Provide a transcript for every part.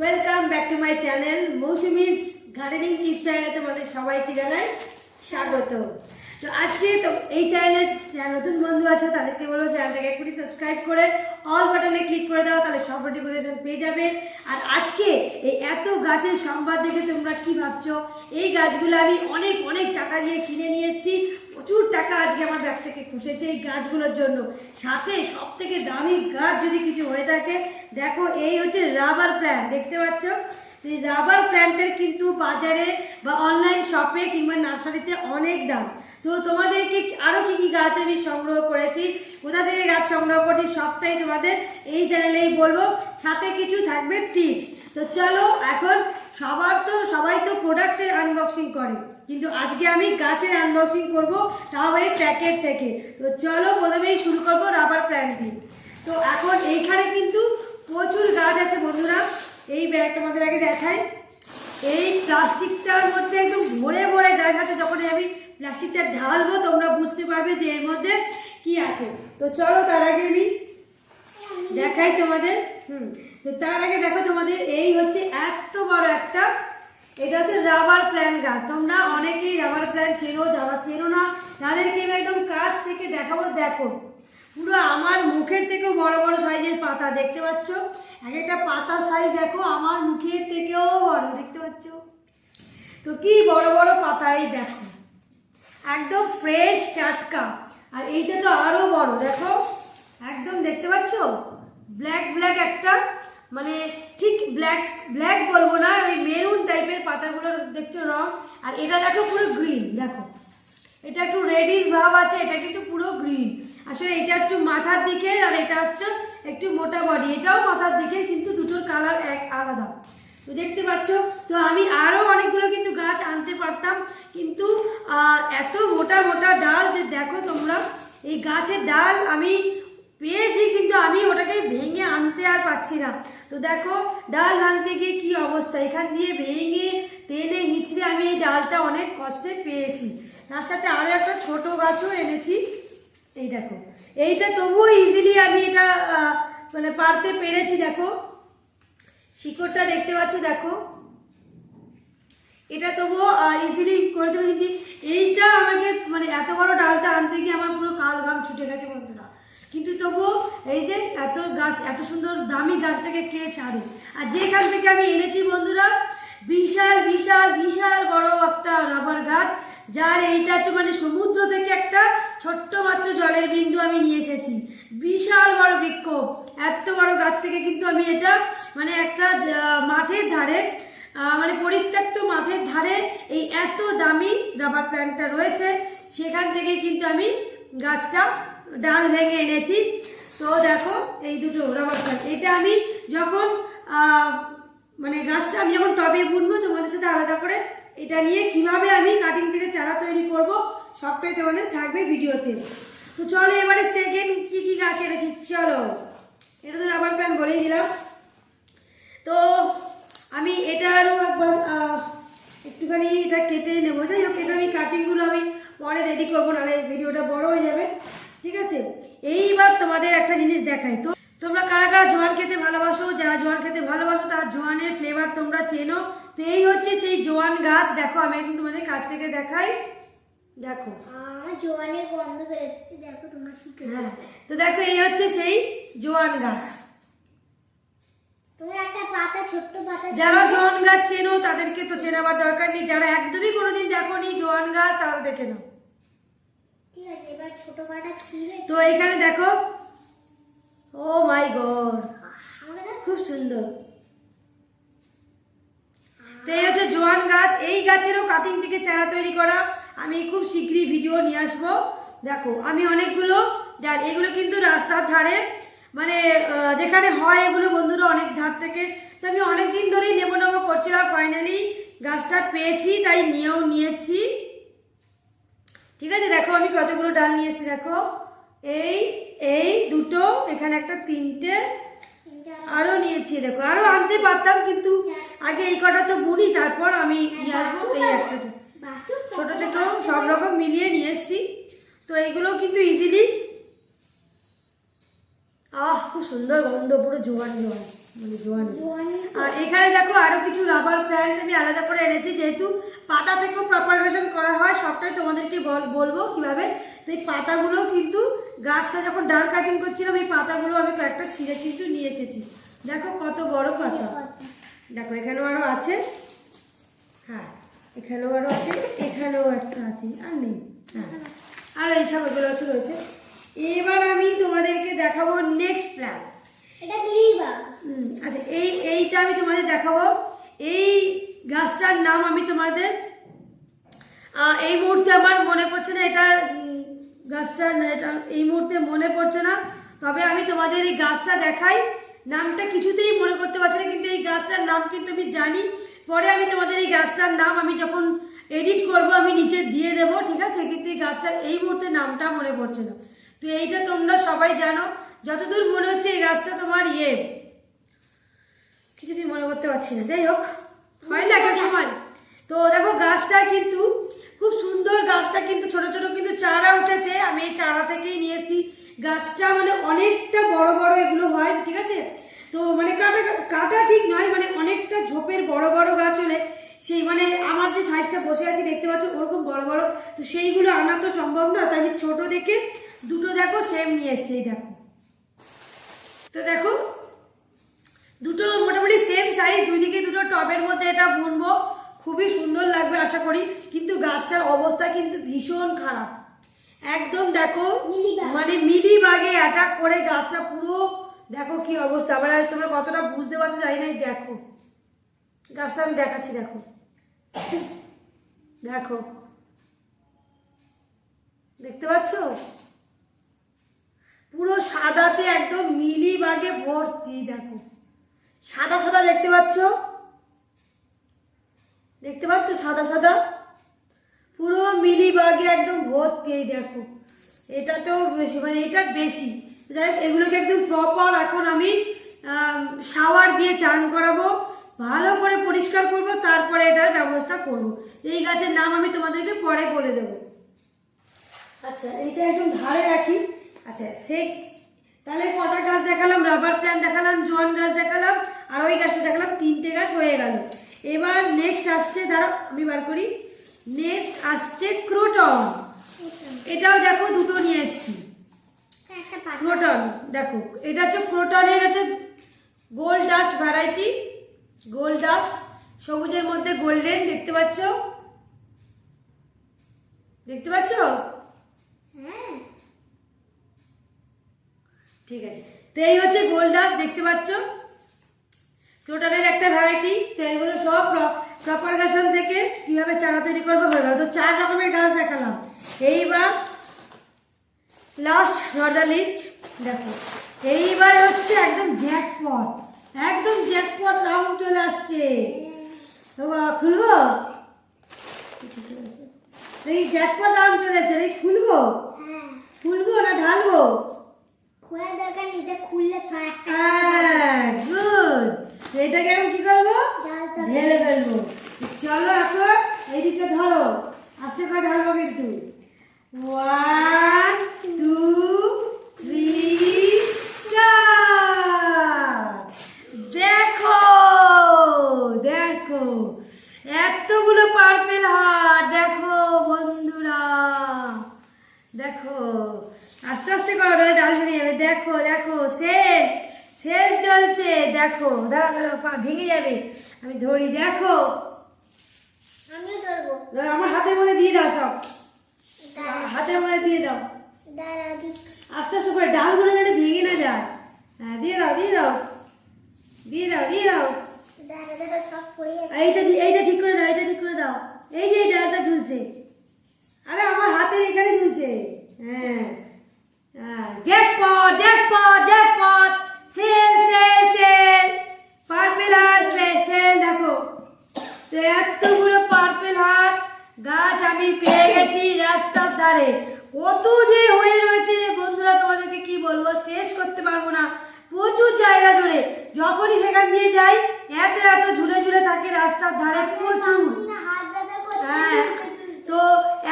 Welcome back to my channel Moushumi's gardening tip চ্যানেলে তোমাদের সবাইকে জানাই স্বাগত তো আজকে তো এই চ্যানেলে যারা নতুন বন্ধু আছো, তাদেরকে বলব চ্যানেলটাকে এক্ষুনি সাবস্ক্রাইব করে অল বাটনে ক্লিক করে দাও, তাহলে সব নোটিফিকেশন পেয়ে যাবে। আর আজকে এই এত গাছের সংবাদ দেখে তোমরা কি ভাবছ? এই গাছগুলো আমি অনেক অনেক টাকা দিয়ে কিনে নিয়ে এসেছি। প্রচুর টাকা আজকে আমার ব্যাগ থেকে খসেছে এই গাছগুলোর জন্য। সাথে সব থেকে দামি গাছ যদি কিছু হয়ে থাকে, দেখো এই হচ্ছে রাবার প্ল্যান্ট দেখতে পাচ্ছ? এই রাবার প্ল্যান্টের কিন্তু বাজারে বা অনলাইন শপে কিংবা নার্সারিতে অনেক দাম। তো তোমাদেরকে আরও কী কী গাছ আমি সংগ্রহ করেছি, কোথা থেকে গাছ সংগ্রহ করছি সবটাই তোমাদের এই চ্যানেলেই বলব। সাথে কিছু থাকবে টিপস তো চলো, এখন সবার তো, সবাই তো প্রোডাক্টের আনবক্সিং করে। কিন্তু আজকে আমি গাছের আনবক্সিং করব, তাও এই প্যাকেট থেকে। তো চলো, প্রথমেই শুরু করব রাবার প্ল্যান্ট দিয়ে। তো এখন এইখানে কিন্তু প্রচুর গাছ আছে বন্ধুরা। এই ব্যাগটা আমাদের আগে দেখাই। এই প্লাস্টিকটার মধ্যে একদম ভরে ভরে গাছ আছে যখন আমি প্লাস্টিকটা ঢালবো, তোমরা বুঝতে পারবে যে এর মধ্যে কি আছে। তো চলো, তার আগে আমি দেখাই তোমাদের। হুম। তো তার আগে দেখো তোমাদের, এই হচ্ছে এত বড় একটা, এটা হচ্ছে রাবার প্ল্যান্ট গাছ। তোমরা অনেকেই রাবার প্ল্যান্ট চেনো, যারা চেনো না, তাদেরকে আমি একদম কাছ থেকে দেখাবো, দেখো। পুরো আমার মুখের থেকেও বড় বড় সাইজের পাতা, দেখতে পাচ্ছ? এক একটা পাতার সাইজ দেখো, আমার মুখের থেকেও বড়, দেখতে পাচ্ছ? তো কি বড় বড় পাতা, এই দেখো। একদম ফ্রেশ টাটকা। আর এইটা তো আরও বড়, দেখো। একদম, দেখতে পাচ্ছ? ব্ল্যাক ব্ল্যাক একটা। মানে ঠিক ব্ল্যাক ব্ল্যাক বলব না, ওই মেরুন টাইপের পাতাগুলো দেখছ রং, আর এটা দেখো পুরো গ্রিন দেখো। এটা একটু রেডিশ ভাব আছে, এটা কিন্তু পুরো গ্রিন আসলে এটা একটু মাথার দিকে আর এটা হচ্ছে একটু মোটা বডি এটাও মাথার দিকে কিন্তু দুটোর কালার এক, আলাদা। তো দেখতে পাচ্ছ, তো আমি আরও অনেকগুলো কিন্তু গাছ আনতে পারতাম, কিন্তু এত মোটা মোটা ডাল যে দেখো তোমরা, এই গাছের ডাল আমি পেয়েছি, কিন্তু আমি ওটাকে ভেঙে আনতে আর পাচ্ছি না। তো দেখো, ডাল ভাঙতে গিয়ে কি অবস্থা? এখান দিয়ে ভেঙে টেনে হিঁচড়ে আমি এই ডালটা অনেক কষ্টে পেয়েছি। তার সাথে আরও একটা ছোট গাছও এনেছি। এই দেখো, এইটা তবুও ইজিলি আমি এটা মানে পারতে পেরেছি, দেখো। শিকড়টা দেখতে পাচ্ছ, দেখো। এটা তবুও ইজিলি করে দেবে, কিন্তু এইটা আমাকে মানে এত বড় ডালটা আনতে গিয়ে আমার পুরো কাল ঘাম ছুটে গেছে, বন্ধুরা। কিন্তু তবুও এই যে এত গাছ, এত সুন্দর দামি গাছটাকে কে ছাড়ে? আর যেখান থেকে আমি এনেছি বন্ধুরা, বিশাল বিশাল বিশাল বড় একটা রাবার গাছ, যার এইটা হচ্ছে মানে সমুদ্র থেকে একটা ছোট্ট মাত্র জলের বিন্দু আমি নিয়ে এসেছি। বিশাল বড় বৃক্ষ। এত বড় গাছ থেকে কিন্তু আমি এটা মানে একটা মাঠের ধারে মানে পরিত্যক্ত মাঠের ধারে এই এত দামি রাবার প্ল্যান্টটা রয়েছে। সেখান থেকে কিন্তু আমি গাছটা ডাল ভেঙে এনেছি। তো দেখো, এই দুটো রবার প্ল্যান্ট এটা আমি যখন মানে গাছটা আমি যখন টবে বুনবো, তোমাদের সাথে আলাদা করে এটা নিয়ে কীভাবে আমি কাটিং থেকে চারা তৈরি করব, সবটাই তোমাদের থাকবে ভিডিওতে। তো চলো এবারে সেকেন্ড কি কি গাছ এনেছি, চলো। এটা তো রাবার প্ল্যান্ট বলেই দিলাম। তো আমি এটা আরও একবার একটুখানি এটা কেটে নেব। যাই হোক, এটা আমি কাটিংগুলো আমি পরে রেডি করব, নাহলে ভিডিওটা বড় হয়ে যাবে। ঠিক আছে? এইবার তোমাদের একটা জিনিস দেখাই। তো তোমরা কারা কারা জোয়ান খেতে ভালোবাসো? যারা জোয়ান খেতে ভালোবাসো তার জোয়ানের ফ্লেভার তোমরা চেনো। তো এই হচ্ছে সেই জোয়ান গাছ। দেখো আমি একদম তোমাদের কাছ থেকে দেখাই। দেখো। জোয়ানের গন্ধ বেরোচ্ছে। দেখো তোমরা হ্যাঁ। তো দেখো এই হচ্ছে সেই জোয়ান গাছ। তোমরা একটা পাতা ছোট্ট পাতা যারা জোয়ান গাছ চেনো তাদেরকে তো চেনাবার দরকার নেই। যারা একদমই কোনোদিন দেখো নি জোয়ান গাছ তারা দেখে নাও। তো এখানে দেখো, ও মাই গড, খুব সুন্দর। তো এই হচ্ছে জোয়ান গাছ, এই গাছেরও কাটিং থেকে চারা তৈরি করা। আমি খুব শীঘ্রই ভিডিও নিয়ে আসব। দেখো, আমি অনেকগুলো ডাল, এগুলো কিন্তু রাস্তার ধারে মানে যেখানে হয় এগুলো বন্ধুরা অনেক ধার থেকে। তো আমি অনেক দিন ধরেই নেব নেব করছিলাম ফাইনালি গাছটা পেয়েছি, তাই নিয়েও নিয়েছি। ঠিক আছে, দেখো, আমি কতগুলো ডাল নিয়েছি দেখো। এই এই দুটো, এখানে একটা তিনটে, আরও নিয়েছি, দেখো। আরও আনতে পারতাম, কিন্তু আগে এই কটা তো বুনি, তারপর আমি নিয়ে আসব এই একটা ছোট। ছোট সব রকম মিলিয়ে নিয়ে এসেছি। তো এইগুলো কিন্তু ইজিলি আহ, খুব সুন্দর গন্ধ, পুরো জোয়ানি জোয়ানি আর এখানে দেখো আরও কিছু রাবার প্ল্যান্ট আমি আলাদা করে এনেছি যেহেতু পাতা থেকেও প্রপারগেশন করা হয় সবটাই তোমাদেরকে বলব কীভাবে। তো এই পাতাগুলো কিন্তু গাছটা যখন ডাল কাটিং করছিলাম এই পাতাগুলো আমি কয়েকটা ছিঁড়ে কিন্তু নিয়ে এসেছি। দেখো কত বড় পাতা। দেখো এখানেও আরও আছে। হ্যাঁ এখানেও আরও আছে এখানেও একটা আছে আর নেই। হ্যাঁ আর এইসব এগুলো রয়েছে। এবার আমি তোমাদেরকে দেখাবো নেক্সট প্ল্যান এটা মিলিবাগ হুম, আচ্ছা এই, এইটা আমি তোমাদের দেখাবো। এই গাছটার নাম আমি তোমাদের এই মুহূর্তে আমার মনে পড়ছে না, এটা গাছটা এটা এই মুহূর্তে মনে পড়ছে না। তবে আমি তোমাদের এই গাছটা দেখাই। নামটা কিছুতেই মনে করতে পারছি না, কিন্তু এই গাছটার নাম কিন্তু আমি জানি। পরে আমি তোমাদের এই গাছটার নাম আমি যখন এডিট করব, আমি নিচে দিয়ে দেব, ঠিক আছে? কিন্তু এই গাছটার এই মুহূর্তে নামটা মনে পড়ছে না। তো এইটা তোমরা সবাই জানো। যতদূর মনে হচ্ছে এই গাছটা তোমার ইয়ে কিছুতেই মনে করতে পারছি না। যাই হোক, হয় না একটা সময়। তো দেখো, গাছটা কিন্তু খুব সুন্দর গাছটা কিন্তু ছোট ছোট কিন্তু চারা উঠেছে। আমি এই চারা থেকেই নিয়ে এসেছি। গাছটা মানে অনেকটা বড় বড় এগুলো হয়, ঠিক আছে? তো মানে কাটা কাটা ঠিক নয় মানে অনেকটা ঝোপের বড় বড় গাছ হলে সেই মানে আমার যে সাইজটা বসে আছি, দেখতে পাচ্ছ, ওরকম বড় বড়। তো সেইগুলো আনা তো সম্ভব না, তাই আমি ছোট দেখে দুটো দেখো, সেম নিয়ে এসছি, এই দেখো। তো দেখো দুটো মোটামুটি সেম সাইজ দুই দিকে দুটো টবের মধ্যে এটা বুনবো। খুবই সুন্দর লাগবে আশা করি। কিন্তু গাছটার অবস্থা কিন্তু ভীষণ খারাপ। একদম দেখো মানে মিলি বাগে অ্যাটাক করে গাছটা পুরো। দেখো কি অবস্থা। আবার তোমরা কতটা বুঝতে পারছ জানি না দেখো। গাছটা আমি দেখাচ্ছি দেখো। দেখো। দেখতে পাচ্ছো? পুরো সাদাতে একদম মিলি বাগে ভর্তি দেখো। সাদা সাদা দেখতে পাচ্ছ? দেখতে পাচ্ছ সাদা সাদা? পুরো মিলি বাগে একদম ভর্তি এই দেখো। এটাতেও বেশি মানে এটা বেশি। যাই হোক, এগুলোকে একদম প্রপার এখন আমি শাওয়ার দিয়ে চান করাবো ভালো করে পরিষ্কার করব তারপরে এটার ব্যবস্থা করব। এই গাছের নাম আমি তোমাদেরকে পরে বলে দেবো। আচ্ছা এইটা একদম ধারে রাখি। আচ্ছা সে তাহলে কটা গাছ দেখালাম? রাবার প্ল্যান্ট দেখালাম জোয়ান গাছ দেখালাম আর ওই গাছটা দেখালাম তিনটে গাছ হয়ে গেল। এবার নেক্সট আসছে দাঁড়াও আমি বার করি। নেক্সট আসছে ক্রোটন এটাও দেখো দুটো নিয়ে এসেছি। ক্রোটন দেখো এটা হচ্ছে ক্রোটনের হচ্ছে gold dust variety gold dust সবুজের মধ্যে গোল্ডেন দেখতে পাচ্ছ? দেখতে পাচ্ছ? হ্যাঁ। ঠিক আছে। তো এই হচ্ছে গোল্ড ডাস্ট দেখতে পাচ্ছ? টোটালের একটা ভ্যারাইটি তো এইগুলো সব প্রপার প্রপারগেশন থেকে কীভাবে চারা তৈরি করব হয়ে গেল তো চার রকমের গাছ দেখালাম। এইবার লাস্ট নট লিস্ট দেখো। এইবার হচ্ছে একদম জ্যাকপট একদম জ্যাকপট রাউন্ড চলে আসছে। বাবা, খুলবো? এই জ্যাকপট রাউন্ড চলে এসেছে এই খুলবো? হ্যাঁ। খুলবো না ঢালবো? খোলা দরকার নিতে খুললে ছয় একটা হ্যাঁ গুড এটাকে আমি কি করব? ঢেলে ফেলব। চলো এখন এই দিকটা ধরো। আস্তে করে ঢালবো কিন্তু। ওয়ান টু থ্রি দেখো দেখো। এতগুলো পার্পেল হার দেখো বন্ধুরা। দেখো। আস্তে করো নাহলে ডাল ভেঙে যাবে। দেখো দেখো সেল সেল চলছে। দেখো দাঁড়া দাঁড়া পা ভেঙে যাবে। আমি ধরি দেখো। আমিও ধরবো। আমার হাতের মধ্যে দিয়ে দাও সব। হাতের মধ্যে দিয়ে দাও। আস্তে আস্তে করে ডালগুলো যেন ভেঙে না যায়। হ্যাঁ দিয়ে দাও দিয়ে দাও। দিয়ে দাও দিয়ে দাও। এইটা এইটা ঠিক করে দাও এইটা ঠিক করে দাও। এই যে এই ডালটা ঝুলছে। আরে আমার হাতের এখানে ঝুলছে। হ্যাঁ। Jackpot jackpot jackpot sale sale sale purple heart sale দেখো। তো এতগুলো পার্পেল হার্ট গাছ আমি পেয়ে গেছি রাস্তার ধারে। কত যে হয়ে রয়েছে বন্ধুরা তোমাদেরকে কি বলব? শেষ করতে পারব না। প্রচুর জায়গা জুড়ে। যখনই সেখান দিয়ে যাই এত এত ঝুলে ঝুলে থাকে রাস্তার ধারে প্রচুর। হ্যাঁ। তো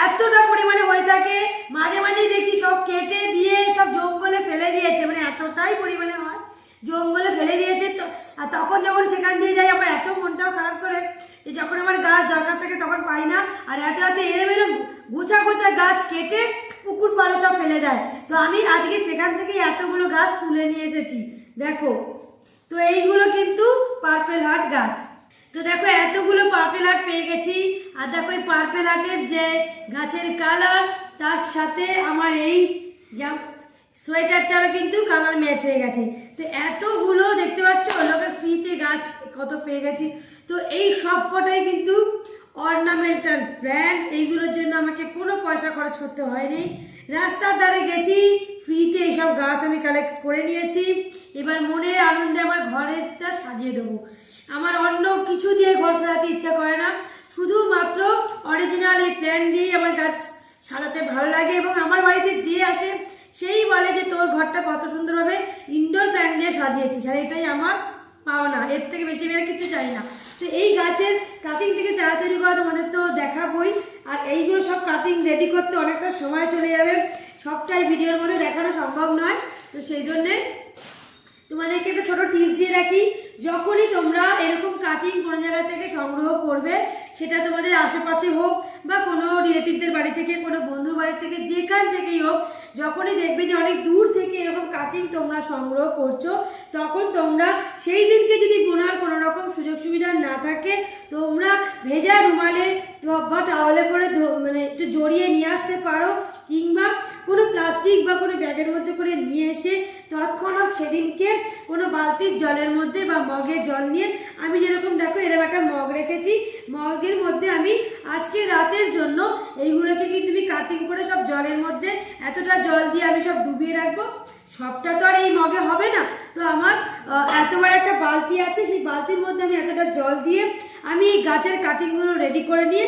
এতটা পরিমাণে হয়ে থাকে, মাঝে মাঝেই দেখি সব কেটে দিয়ে সব জঙ্গলে ফেলে দিয়েছে মানে এতটাই পরিমাণে হয়। জঙ্গলে ফেলে দিয়েছে তো, আর তখন যখন সেখান দিয়ে যাই, আমার এত মনটাও খারাপ করে যে যখন আমার গাছ দরকার থাকে তখন পাই না, আর এত এত এলোমেলো গোছা গোছা গাছ কেটে পুকুর পাড়ে সব ফেলে দেয়। তো আমি আজকে সেখান থেকে এতগুলো গাছ তুলে নিয়ে এসেছি, দেখো। তো এইগুলো কিন্তু পার্পেল হার্ট গাছ। তো দেখো, এতগুলো পার্পেল হার্ট পেয়ে গেছি। আর দেখো পার্পেল হার্টের যে গাছের কালার তার সাথে আমার এই যা সোয়েটারটারও কিন্তু কালার ম্যাচ হয়ে গেছে। তো এতগুলো দেখতে পাচ্ছ, ওগুলোকে ফ্রিতে গাছ কত পেয়ে গেছি। তো এই সব কটাই কিন্তু অর্নামেন্টাল ব্র্যান্ড এইগুলোর জন্য আমাকে কোনো পয়সা খরচ করতে হয়নি। রাস্তার ধারে গেছি ফ্রিতে এইসব গাছ আমি কালেক্ট করে নিয়েছি। এবার মনের আনন্দে আমার ঘরেরটা সাজিয়ে দেবো। আমার অন্য কিছু দিয়ে ঘর সাজাতে ইচ্ছা করে না। শুধুমাত্র অরিজিনাল এই প্ল্যান দিয়েই আমার গাছ সাজাতে ভালো লাগে এবং আমার বাড়িতে যে আসে সেই বলে যে তোর ঘরটা কত সুন্দরভাবে ইনডোর প্ল্যান দিয়ে সাজিয়েছিস আর এটাই আমার পাওনা। এর থেকে বেশি আমি কিছু চাই না। তো এই গাছের কাটিং থেকে চারা তৈরি করা তোমাদের তো দেখাবই, আর এইগুলো সব কাটিং রেডি করতে অনেকটা সময় চলে যাবে। সবটাই ভিডিওর মধ্যে দেখানো সম্ভব নয়। তো সেই জন্যে তোমাদেরকে একটা ছোটো টিপস দিয়ে রাখি। যখনই তোমরা এরকম কাটিং কোনো জায়গা থেকে সংগ্রহ করবে, সেটা তোমাদের আশেপাশে হোক বা কোনো রিলেটিভদের বাড়ি থেকে, কোনো বন্ধুর বাড়ি থেকে, যেখান থেকেই হোক, যখনই দেখবে যে অনেক দূর থেকে এরকম কাটিং তোমরা সংগ্রহ করছ, তখন তোমরা সেই দিনকে যদি বোনার কোনো রকম সুযোগ সুবিধা না থাকে, তোমরা ভেজা রুমালে বা টাওয়ালে করে মানে একটু জড়িয়ে নিয়ে আসতে পারো, কিংবা কোনো প্লাস্টিক বা কোনো ব্যাগের মধ্যে করে নিয়ে এসে তৎক্ষণাৎ সেদিনকে কোনো বালতির জলের মধ্যে বা মগের জল নিয়ে আমি যেরকম দেখো এরকম একটা মগ রেখেছি। মগের মধ্যে আমি আজকে রাতের জন্য এইগুলোকে কিন্তু আমি কাটিং করে সব জলের মধ্যে এতটা জল দিয়ে আমি সব ডুবিয়ে রাখব? সবটা তো আর এই মগে হবে না। তো আমার এতবার একটা বালতি আছে, সেই বালতির মধ্যে আমি এতটা জল দিয়ে আমি এই গাছের কাটিংগুলো রেডি করে নিয়ে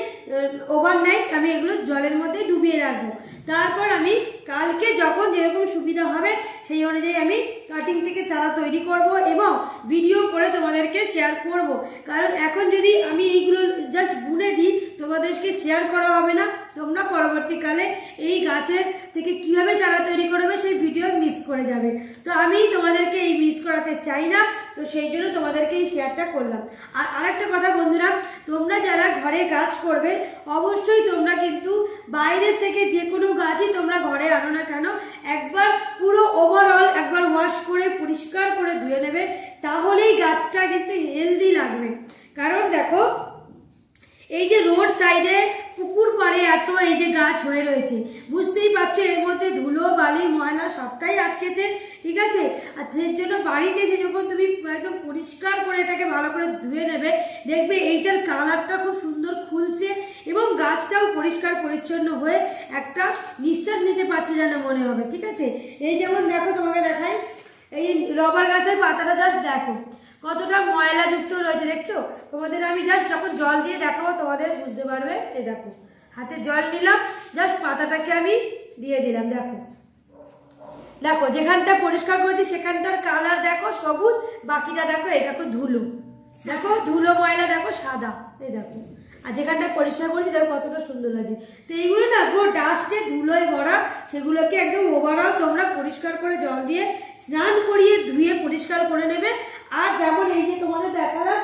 ওভারনাইট আমি এগুলো জলের মধ্যে ডুবিয়ে রাখব। তারপর আমি কালকে যখন যেরকম সুবিধা হবে, সেই অনুযায়ী আমি কাটিং থেকে চারা তৈরি করব এবং ভিডিও করে তোমাদেরকে শেয়ার করব। কারণ এখন যদি আমি এইগুলো জাস্ট বুনে দিই, তোমাদেরকে শেয়ার করা হবে না। তোমরা পরবর্তীকালে এই গাছের থেকে কীভাবে চারা তৈরি করবে, সেই ভিডিও মিস করে যাবে। তো আমি তোমাদেরকে এই মিস করাতে চাই না। তো সেই জন্য তোমাদেরকে এই শেয়ারটা করলাম। আর আরেকটা কথা বন্ধুরা, তোমরা যারা ঘরে গাছ করবে, অবশ্যই তোমরা কিন্তু বাইরের থেকে যে কোনো গাছই তোমরা ঘরে আনো না কেন, একবার পুরো ওভারঅল একবার ওয়াশ করে, পরিষ্কার করে ধুয়ে নেবে, তাহলেই গাছটা কিন্তু হেলদি লাগবে। কারণ দেখো, এই যে রোড সাইডে পুকুর পাড়ে এত এই যে গাছ হয়ে রয়েছে। বুঝতেই পারছ, এর মধ্যে ধুলো, বালি, ময়লা সবটাই আটকেছে, ঠিক আছে? আর এর জন্য বাড়িতে এসে যখন তুমি একদম পরিষ্কার করে এটাকে ভালো করে ধুয়ে নেবে, দেখবে এইটার কালারটা খুব সুন্দর খুলছে এবং গাছটাও পরিষ্কার পরিচ্ছন্ন হয়ে একটা নিঃশ্বাস নিতে পারছে যেন মনে হবে, ঠিক আছে? এই যেমন দেখো তোমাকে দেখাই, এই রবার গাছের পাতাটা জাস্ট দেখো। কতটা ময়লা যুক্ত রয়েছে, দেখছ? তোমাদের আমি জাস্ট যখন জল দিয়ে দেখাবো, তোমাদের বুঝতে পারবে। এ দেখো, হাতে জল নিলাম জাস্ট পাতাটাকে আমি দিয়ে দিলাম, দেখো। দেখো, যেখানটা পরিষ্কার করেছি, সেখানটার কালার দেখো সবুজ, বাকিটা দেখো, এই দেখো ধুলো। দেখো, ধুলো, ময়লা, দেখো সাদা, এই দেখো। আর যেখানটা পরিষ্কার করেছি, দেখো কতটা সুন্দর লাগছে। তো এইগুলো না, পুরো ডাস্টে ধুলোয় ভরা, সেগুলোকে একদম ওভারঅল তোমরা পরিষ্কার করে জল দিয়ে স্নান করিয়ে ধুয়ে পরিষ্কার করে নেবে। আর যেমন এই যে তোমাদের দেখালাম,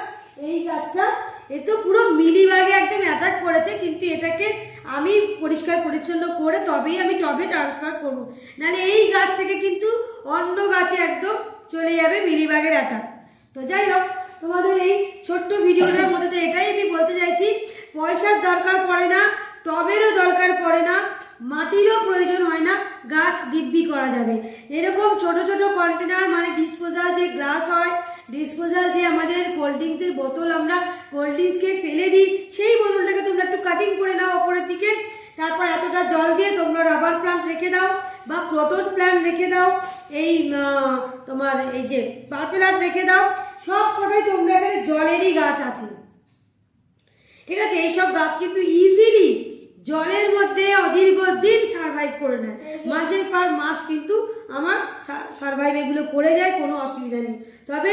এই গাছটা, এ তো পুরো মিলিবাগে একদম অ্যাটাক করেছে, কিন্তু এটাকে আমি পরিষ্কার পরিচ্ছন্ন করে তবেই আমি টবে ট্রান্সফার করব। নাহলে এই গাছ থেকে কিন্তু অন্য গাছে একদম চলে যাবে মিলিবাগের অ্যাটাক তো যাই হোক, তোমাদের এই ছোট্ট ভিডিওটার মধ্যে এটাই আমি বলতে চাইছি, পয়সার দরকার পড়ে না, টবেরও দরকার পড়ে না, মাটিরও প্রয়োজন হয় না, গাছ দিব্যি করা যাবে। এরকম ছোট ছোট কন্টেনার মানে ডিসপোজাল যে গ্লাস হয় ডিসপোজাল যে আমাদের কোল্ড ড্রিঙ্কসের বোতল আমরা কোল্ড ড্রিঙ্কসকে ফেলে দিই সেই বোতলটাকে তোমরা একটু কাটিং করে নাও ওপরের দিকে। তারপর এতটা জল দিয়ে তোমরা রাবার প্লান্ট রেখে দাও বা ক্রোটন প্ল্যান্ট রেখে দাও এই তোমার এই যে পার্পেল আর্ট রেখে দাও সব কটাই তোমরা এখানে জলেরই গাছ আছে। ঠিক আছে এইসব গাছ কিন্তু ইজিলি জলের মধ্যে অদীর্ঘ দিন সার্ভাইভ করে নেয়। মাসের পর মাস কিন্তু আমার সারভাইভ এগুলো পড়ে যায়, কোনো অসুবিধা নেই। তবে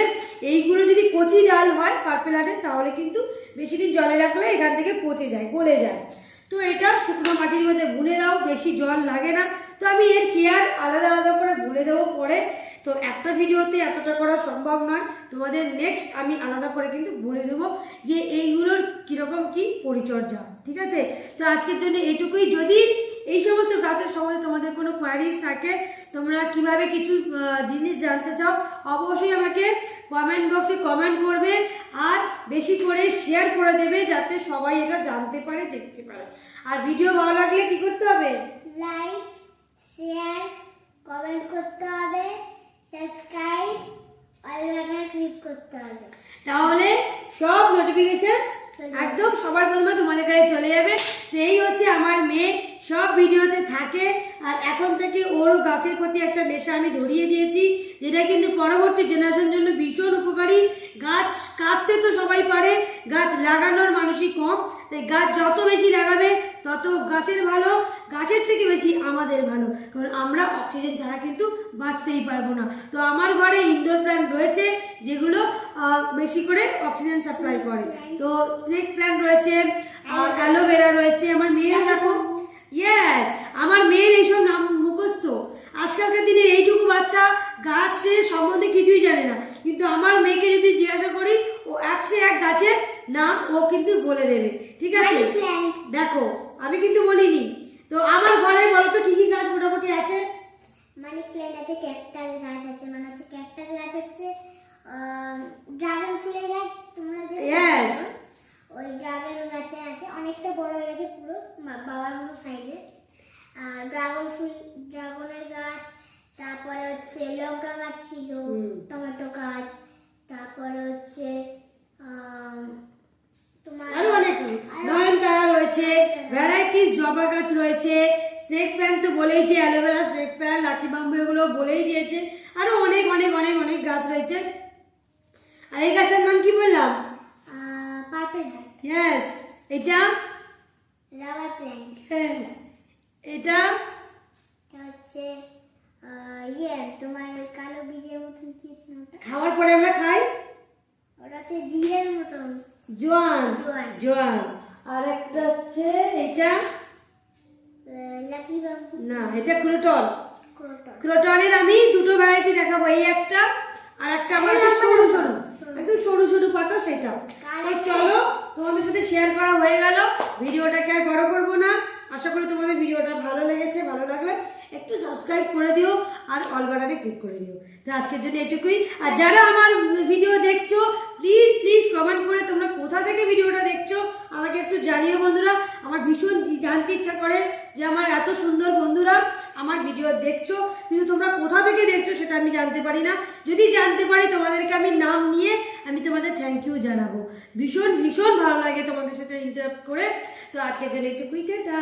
এইগুলো যদি কচি ডাল হয় পার্পেল আটের তাহলে কিন্তু বেশি দিন জলে রাখলে এখান থেকে পচে যায়, গলে যায়। তো এটা শুকনো মাটির মধ্যে বুনে দাও, বেশি জল লাগে না। তো আমি এর কেয়ার আলাদা আলাদা করে বলে দেবো পরে। তো একটা ভিডিওতে এতটা করা সম্ভব নয়। তোমাদের নেক্সট আমি আলাদা করে কিন্তু বলে দেবো যে এইগুলোর কীরকম কি পরিচর্যা, ঠিক আছে? তো আজকের জন্য এইটুকুই। যদি এই সমস্ত গাছের সম্বন্ধে তোমাদের কোনো কোয়ারিজ থাকে, তোমরা কীভাবে কিছু জিনিস জানতে চাও, অবশ্যই আমাকে কমেন্ট বক্সে কমেন্ট করবে আর বেশি করে শেয়ার করে দেবে যাতে সবাই এটা জানতে পারে, দেখতে পারে। আর ভিডিও ভালো লাগলে কি করতে হবে? লাইক শেয়ার কমেন্ট করতে হবে সাবস্ক্রাইব অল বাটনে ক্লিক করতে হবে। তাহলে সব নোটিফিকেশন একদম সবার প্রথমে তোমাদের কাছে চলে যাবে। তো এই হচ্ছে আমার মেয়ে সব ভিডিওতে থাকে। আর এখন থেকে ওর গাছের প্রতি একটা নেশা আমি ধরিয়ে দিয়েছি, যেটা কিন্তু পরবর্তী জেনারেশন জন্য ভীষণ উপকারী। গাছ কাটতে তো সবাই পারে, গাছ লাগানোর মানুষই কম। তাই গাছ যত বেশি লাগাবে, তত গাছের ভালো, গাছের থেকে বেশি আমাদের ভালো। কারণ আমরা অক্সিজেন ছাড়া কিন্তু বাঁচতেই পারব না। তো আমার ঘরে ইনডোর প্ল্যান্ট রয়েছে, যেগুলো বেশি করে অক্সিজেন সাপ্লাই করে। তো স্নেক প্ল্যান্ট রয়েছে অ্যালোভেরা রয়েছে, আমার মেয়ের দেখো ইয়েস আমার মেয়ের এইসব নাম মুখস্থ। আজকালকার দিনে এইটুকু বাচ্চা গাছের সম্বন্ধে কিছুই জানে না। কিন্তু আমার মেয়েকে যদি জিজ্ঞাসা করি ও একশো এক গাছের নাম ও কিন্তু বলে দেবে। ঠিক আছে? দেখো আমি কিন্তু বলিনি। তো আমার ঘরে বলো তো কি কি গাছ মোটামুটি আছে? মানি প্ল্যান্ট আছে ক্যাকটাস গাছ আছে মানে হচ্ছে ক্যাকটাস গাছ হচ্ছে ড্রাগন ফুলের গাছ তোমরা যে Yes. ওই ড্রাগন গাছে আছে অনেকটা বড় হয়ে গেছে পুরো বাবার মতো সাইজে ড্রাগন ফুল ড্রাগনের গাছ তারপরে হচ্ছে লঙ্কা গাছ ছিল টমেটো গাছ তারপরে হচ্ছে তোমার আরও অনেক নয়নতারা রয়েছে ভ্যারাইটিস জবা গাছ রয়েছে স্নেক প্ল্যান্ট তো বলেইছে aloe vera snake plant lucky bamboo এগুলো বলেই দিয়েছে। আরও অনেক অনেক অনেক অনেক গাছ রয়েছে। আর এই গাছের নাম কি বললাম? ইয়েস এটা রাবার এটা হচ্ছে ইয়ে তোমার কালো বীজের মতন কি ওটা খাওয়ার পরে আমরা খাই ওটা হচ্ছে জিরের মতন জোয়ান জোয়ান। আর একটা হচ্ছে এটা? বাবু না এটা ক্রোটন ক্রোটনের আমি দুটো ভ্যারাইটি দেখাবো এই একটা আর একটা আমার হচ্ছে সরু সরু। একদম সরু সরু পাতা সেটা। তো চলো, তোমাদের সাথে শেয়ার করা হয়ে গেল। ভিডিওটাকে আর বড় করব না। আশা করি তোমাদের ভিডিওটা ভালো লেগেছে, ভালো লাগলে একটু সাবস্ক্রাইব করে দিও আর অল বাটনে ক্লিক করে দিও। তো আজকের জন্য এটুকুই। আর যারা আমার ভিডিও দেখছ প্লিজ প্লিজ কমেন্ট করে তোমরা কোথা থেকে ভিডিওটা দেখছ, আমাকে একটু জানিও বন্ধুরা। আমার ভীষণ জানতে ইচ্ছা করে যে আমার এত সুন্দর বন্ধুরা আমার ভিডিও দেখছ, কিন্তু তোমরা কোথা থেকে দেখছ সেটা আমি জানতে পারি না। যদি জানতে পারি, তোমাদেরকে আমি নাম নিয়ে আমি তোমাদের থ্যাংক ইউ জানাব। ভীষণ ভীষণ ভালো লাগে তোমাদের সাথে ইন্টারাক্ট করে। তো আজকের জন্য একটু কুইটা